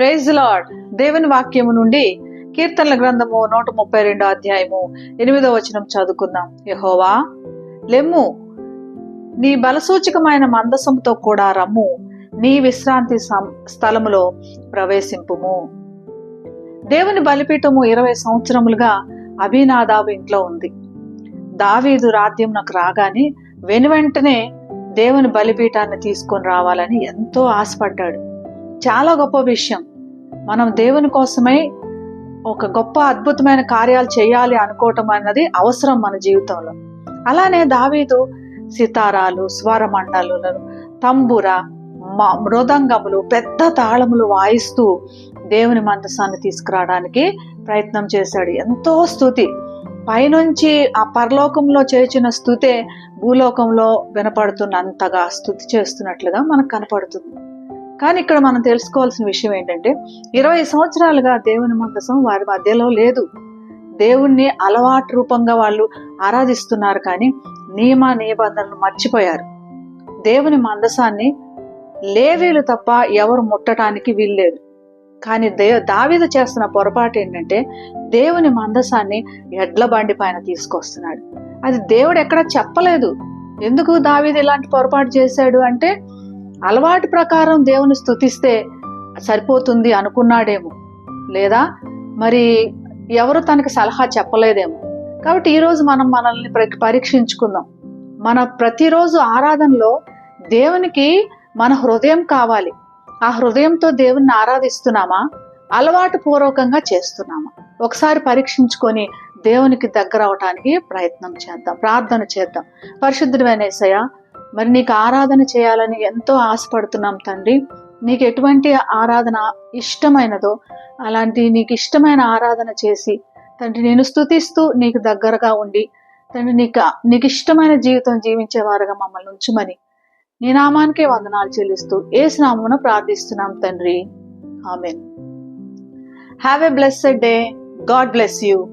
Praise lord దేవుని వాక్యము నుండి కీర్తనల గ్రంథము నూట ముప్పై రెండో అధ్యాయము ఎనిమిదో వచనం చదువుకుందాం. యహోవా లెమ్ము నీ బలసూచకమైన మందసంతో కూడా రమ్ము. నీ విశ్రాంతి స్థలములో ప్రవేశింపుము. దేవుని బలిపీఠము ఇరవై సంవత్సరములుగా అభినాదాబు ఇంట్లో ఉంది. దావీదు రాజ్యంనకు రాగానే వెనువెంటనే దేవుని బలిపీఠాన్ని తీసుకొని రావాలని ఎంతో ఆశపడ్డాడు. చాలా గొప్ప విషయం. మనం దేవుని కోసమై ఒక గొప్ప అద్భుతమైన కార్యాలు చేయాలి అనుకోవటం అన్నది అవసరం మన జీవితంలో. అలానే దావీదు సితారాలు స్వరమండలు తంబుర మ- మృదంగములు పెద్ద తాళములు వాయిస్తూ దేవుని మందసాన్ని తీసుకురావడానికి ప్రయత్నం చేశాడు. ఎంతో స్థుతి. పైనుంచి ఆ పరలోకంలో చేర్చిన స్థుతే భూలోకంలో వినపడుతున్నంతగా స్థుతి చేస్తున్నట్లుగా మనకు కనపడుతుంది. కానీ ఇక్కడ మనం తెలుసుకోవాల్సిన విషయం ఏంటంటే ఇరవై సంవత్సరాలుగా దేవుని మందసం వారి మధ్యలో లేదు. దేవుణ్ణి అలవాటు రూపంగా వాళ్ళు ఆరాధిస్తున్నారు కానీ నియమ నిబంధనలు మర్చిపోయారు. దేవుని మందసాన్ని లేవీలు తప్ప ఎవరు ముట్టడానికి వీల్లేదు. కానీ దే దావీదు చేస్తున్న పొరపాటు ఏంటంటే దేవుని మందసాన్ని ఎడ్ల బండి పైన తీసుకొస్తున్నాడు. అది దేవుడు ఎక్కడ చెప్పలేదు. ఎందుకు దావీదు ఇలాంటి పొరపాటు చేశాడు అంటే అలవాటు ప్రకారం దేవుని స్థుతిస్తే సరిపోతుంది అనుకున్నాడేమో. లేదా? మరి ఎవరు తనకి సలహా చెప్పలేదేమో. కాబట్టి ఈరోజు మనం మనల్ని పరీక్షించుకుందాం. మన ప్రతిరోజు ఆరాధనలో దేవునికి మన హృదయం కావాలి. ఆ హృదయంతో దేవుణ్ణి ఆరాధిస్తున్నామా? అలవాటు పూర్వకంగా చేస్తున్నామా? ఒకసారి పరీక్షించుకొని దేవునికి దగ్గర అవటానికి ప్రయత్నం చేద్దాం. ప్రార్థన చేద్దాం. పరిశుద్ధుడైన యేసయ్య మరి నీకు ఆరాధన చేయాలని ఎంతో ఆశపడుతున్నాం తండ్రి. నీకు ఎటువంటి ఆరాధన ఇష్టమైనదో అలాంటి నీకు ఇష్టమైన ఆరాధన చేసి తండ్రి నేను స్తుతిస్తూ నీకు దగ్గరగా ఉండి తండ్రి నీకు నీకు ఇష్టమైన జీవితం జీవించేవారుగా మమ్మల్ని ఉంచుమని నీ నామానికే వందనాలు చెల్లిస్తూ ఏ స్నామమును ప్రార్థిస్తున్నాం తండ్రి. Amen. Have a blessed day God bless you